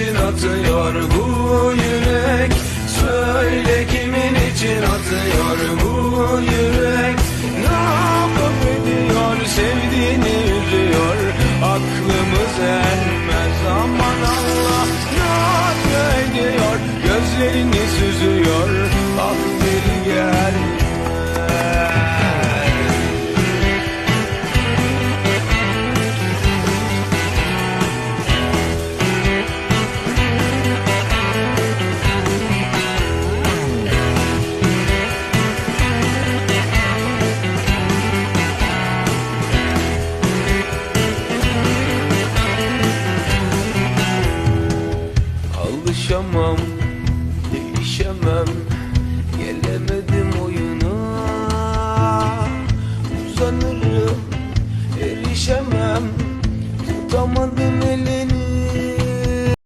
için atıyor bu yürek? Söyle kimin için atıyor bu yürek? Ne yapıp ediyor sevdiğini üzüyor Aklımız ermez aman Allah Ne yapıp ediyor. Gözlerini süzüyor Alışamam, değişemem. Gelemedim oyuna Uzanırım, erişemem. Tutamadım elini